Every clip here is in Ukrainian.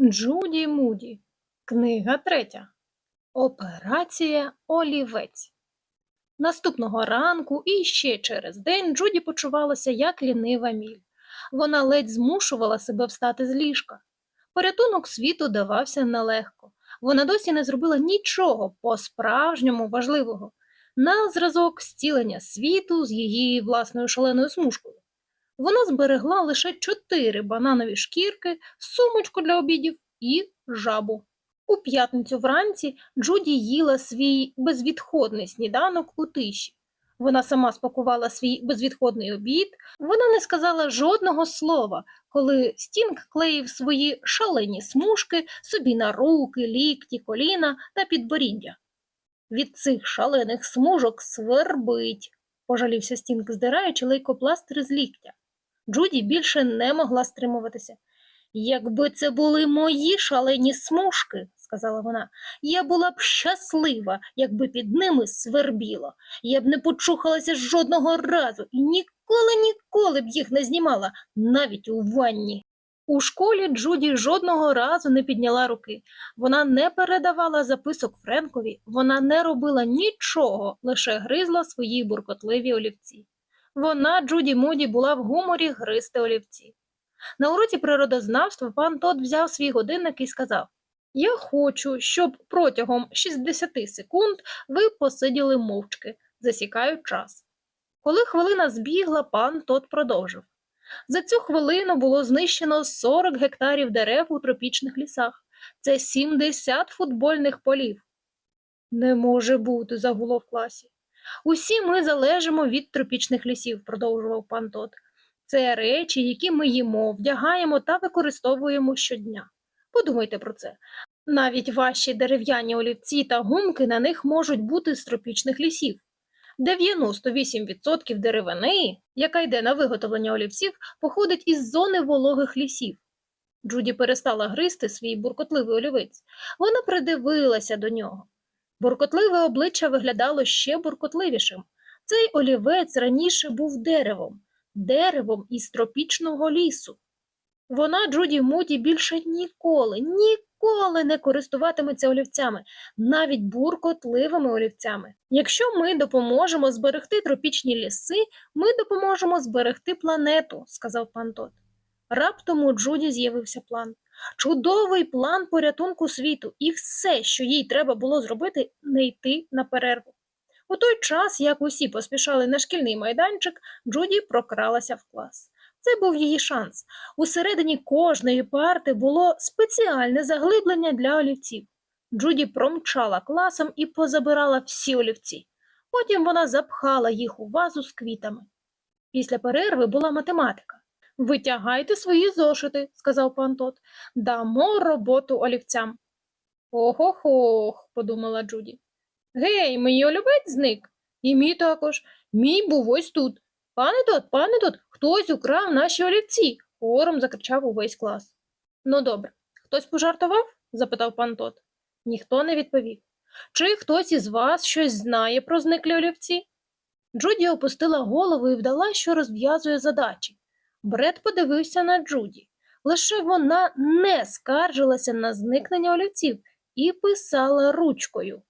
Джуді Муді. Книга третя. Операція Олівець. Наступного ранку і ще через день Джуді почувалася як лінива міль. Вона ледь змушувала себе встати з ліжка. Порятунок світу давався нелегко. Вона досі не зробила нічого по-справжньому важливого на зразок зцілення світу з її власною шаленою смужкою. Вона зберегла лише чотири бананові шкірки, сумочку для обідів і жабу. У п'ятницю вранці Джуді їла свій безвідходний сніданок у тиші. Вона сама спакувала свій безвідходний обід, вона не сказала жодного слова, коли Стінг клеїв свої шалені смужки собі на руки, лікті, коліна та підборіддя. Від цих шалених смужок свербить, пожалівся Стінг, здираючи лейкопластир з ліктя. Джуді більше не могла стримуватися. Якби це були мої шалені смужки, сказала вона, я була б щаслива, якби під ними свербіло. Я б не почухалася жодного разу і ніколи, ніколи б їх не знімала, навіть у ванні. У школі Джуді жодного разу не підняла руки. Вона не передавала записок Френкові, вона не робила нічого, лише гризла свої буркотливі олівці. Вона, Джуді Муді, була в гуморі гризти олівці. На уроці природознавства пан Тот взяв свій годинник і сказав Я хочу, щоб протягом 60 секунд ви посиділи мовчки, засікаю час. Коли хвилина збігла, пан Тот продовжив. За цю хвилину було знищено 40 гектарів дерев у тропічних лісах. Це 70 футбольних полів. Не може бути, загуло в класі. Усі ми залежимо від тропічних лісів, продовжував пан Тот. Це речі, які ми їмо, вдягаємо та використовуємо щодня. Подумайте про це. Навіть ваші дерев'яні олівці та гумки на них можуть бути з тропічних лісів. 98% деревини, яка йде на виготовлення олівців, походить із зони вологих лісів. Джуді перестала гризти свій буркотливий олівець. Вона придивилася до нього. Буркотливе обличчя виглядало ще буркотливішим. Цей олівець раніше був деревом, деревом із тропічного лісу. Вона, Джуді Муді, більше ніколи, ніколи не користуватиметься олівцями, навіть буркотливими олівцями. Якщо ми допоможемо зберегти тропічні ліси, ми допоможемо зберегти планету, сказав пан Тот. Раптом у Джуді з'явився план. Чудовий план порятунку світу, і все, що їй треба було зробити, не йти на перерву. У той час, як усі поспішали на шкільний майданчик, Джуді прокралася в клас. Це був її шанс. Усередині кожної парти було спеціальне заглиблення для олівців. Джуді промчала класом і позабирала всі олівці. Потім вона запхала їх у вазу з квітами. Після перерви була математика. Витягайте свої зошити, сказав пан Тот. Дамо роботу олівцям. Ох-ох-ох, подумала Джуді. Гей, мій олівець зник. І мій також. Мій був ось тут. Пане Тот, пане Тот, хтось украв наші олівці. Хором закричав увесь клас. Ну, добре. Хтось пожартував? запитав пан Тот. Ніхто не відповів. Чи хтось із вас щось знає про зниклі олівці? Джуді опустила голову і вдала, що розв'язує задачі. Бред подивився на Джуді. Лише вона не скаржилася на зникнення олівців і писала ручкою.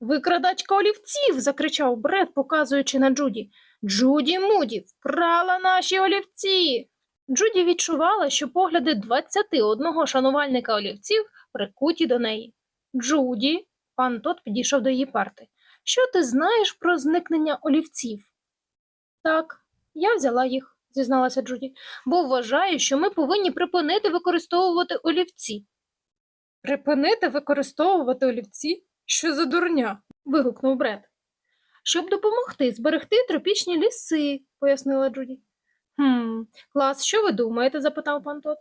Викрадачка олівців. закричав Бред, показуючи на Джуді. Джуді Муді вкрала наші олівці. Джуді відчувала, що погляди 21 шанувальника олівців прикуті до неї. Джуді, пан Тот підійшов до її парти. Що ти знаєш про зникнення олівців? Так, я взяла їх, зізналася Джуді, бо вважаю, що ми повинні припинити використовувати олівці. Припинити використовувати олівці? Що за дурня? вигукнув Бред. Щоб допомогти зберегти тропічні ліси, пояснила Джуді. Хм, клас, що ви думаєте? запитав пан Тот.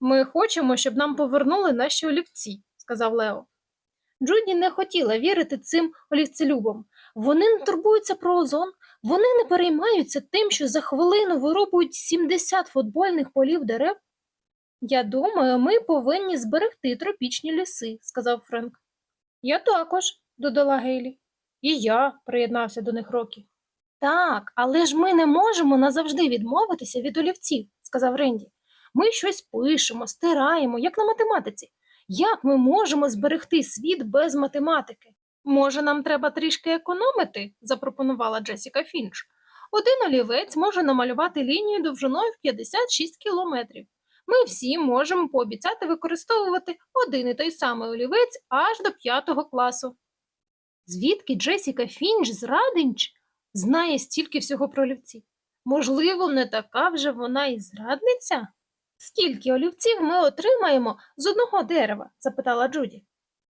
Ми хочемо, щоб нам повернули наші олівці, сказав Лео. Джуді не хотіла вірити цим олівцелюбам. Вони не турбуються про озон, вони не переймаються тим, що за хвилину вирубують 70 футбольних полів дерев. Я думаю, ми повинні зберегти тропічні ліси, сказав Френк. Я також, додала Гейлі. І я, приєднався до них Рокі. Так, але ж ми не можемо назавжди відмовитися від олівців, сказав Ренді. Ми щось пишемо, стираємо, як на математиці. Як ми можемо зберегти світ без математики? Може, нам треба трішки економити? запропонувала Джесіка Фінч. Один олівець може намалювати лінію довжиною в 56 кілометрів. Ми всі можемо пообіцяти використовувати один і той самий олівець аж до п'ятого класу. Звідки Джесіка Фінч з Радинч знає стільки всього про олівці? Можливо, не така вже вона і зрадниця? Скільки олівців ми отримаємо з одного дерева? запитала Джуді.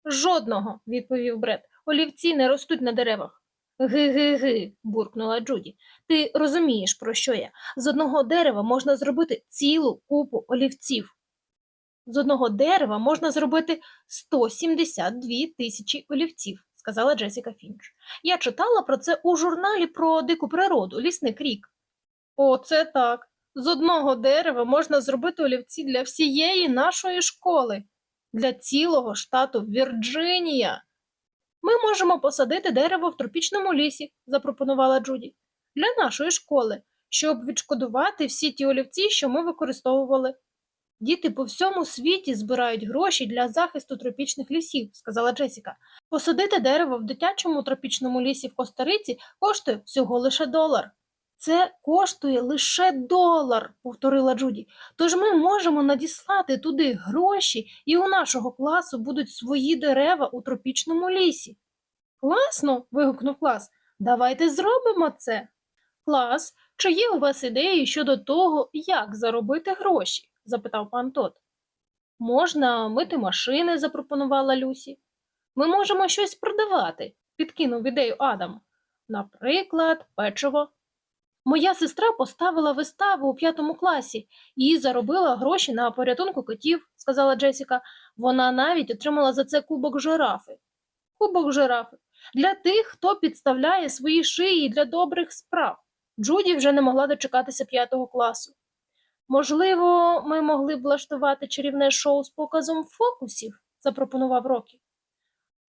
Жодного, відповів Бред. Олівці не ростуть на деревах. Ги-ги-ги, буркнула Джуді. Ти розумієш, про що я? З одного дерева можна зробити цілу купу олівців. З одного дерева можна зробити 172 тисячі олівців, сказала Джесіка Фінч. Я читала про це у журналі про дику природу, лісник рік. Оце так. З одного дерева можна зробити олівці для всієї нашої школи, для цілого штату Вірджинія. Ми можемо посадити дерево в тропічному лісі, запропонувала Джуді, для нашої школи, щоб відшкодувати всі ті олівці, що ми використовували. Діти по всьому світі збирають гроші для захисту тропічних лісів, сказала Джесіка. Посадити дерево в дитячому тропічному лісі в Костариці коштує всього лише долар. Це коштує лише долар, повторила Джуді. Тож ми можемо надіслати туди гроші, і у нашого класу будуть свої дерева у тропічному лісі. Класно. вигукнув клас. Давайте зробимо це. Клас, чи є у вас ідеї щодо того, як заробити гроші? запитав пан Тот. Можна мити машини, запропонувала Люсі. Ми можемо щось продавати, підкинув ідею Адам. Наприклад, печиво. Моя сестра поставила виставу у п'ятому класі і заробила гроші на порятунку котів, сказала Джесіка. Вона навіть отримала за це кубок жирафи. Кубок жирафи для тих, хто підставляє свої шиї для добрих справ. Джуді вже не могла дочекатися п'ятого класу. Можливо, ми могли б влаштувати чарівне шоу з показом фокусів, запропонував Рокі.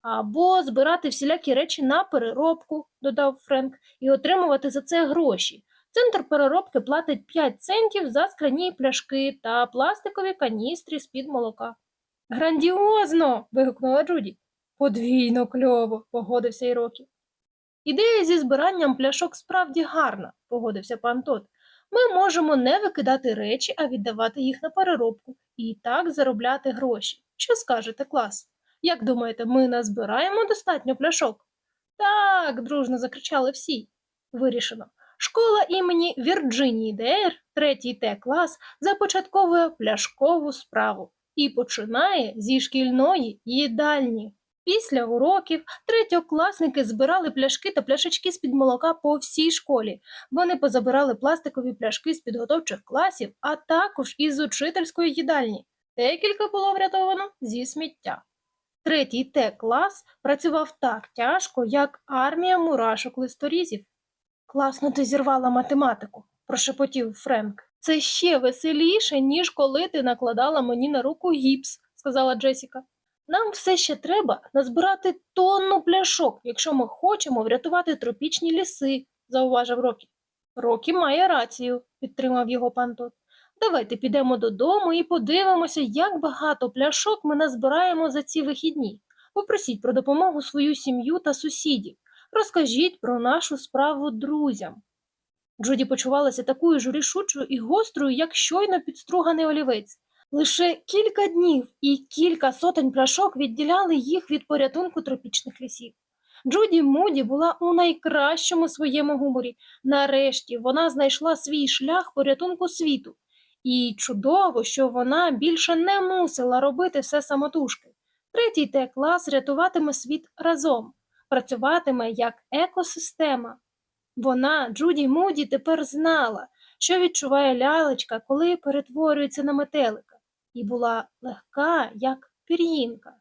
Або збирати всілякі речі на переробку, додав Френк, і отримувати за це гроші. Центр переробки платить 5 центів за скляні пляшки та пластикові каністри з-під молока. Грандіозно. вигукнула Джуді. Подвійно кльово, погодився й Рокі. Ідея зі збиранням пляшок справді гарна, погодився пан Тот. Ми можемо не викидати речі, а віддавати їх на переробку і так заробляти гроші. Що скажете, клас? Як думаєте, ми назбираємо достатньо пляшок? Так, дружно закричали всі. Вирішено. Школа імені Вірджинії ДР, третій Т клас, започатковує пляшкову справу і починає зі шкільної їдальні. Після уроків третьокласники збирали пляшки та пляшечки з-під молока по всій школі. Вони позабирали пластикові пляшки з підготовчих класів, а також із учительської їдальні. Декілька було врятовано зі сміття. Третій Т-клас працював так тяжко, як армія мурашок листорізів. Класно ти зірвала математику, прошепотів Френк. Це ще веселіше, ніж коли ти накладала мені на руку гіпс, сказала Джесіка. Нам все ще треба назбирати тонну пляшок, якщо ми хочемо врятувати тропічні ліси, зауважив Рокі. Рокі має рацію, підтримав його пан Тот. Давайте підемо додому і подивимося, як багато пляшок ми назбираємо за ці вихідні. Попросіть про допомогу свою сім'ю та сусідів. Розкажіть про нашу справу друзям. Джуді почувалася такою ж рішучою і гострою, як щойно підструганий олівець. Лише кілька днів і кілька сотень пляшок відділяли їх від порятунку тропічних лісів. Джуді Муді була у найкращому своєму гуморі. Нарешті вона знайшла свій шлях порятунку світу. І чудово, що вона більше не мусила робити все самотужки. Третій Т-клас рятуватиме світ разом, працюватиме як екосистема. Вона, Джуді Муді, тепер знала, що відчуває лялечка, коли перетворюється на метелика, і була легка, як пір'їнка.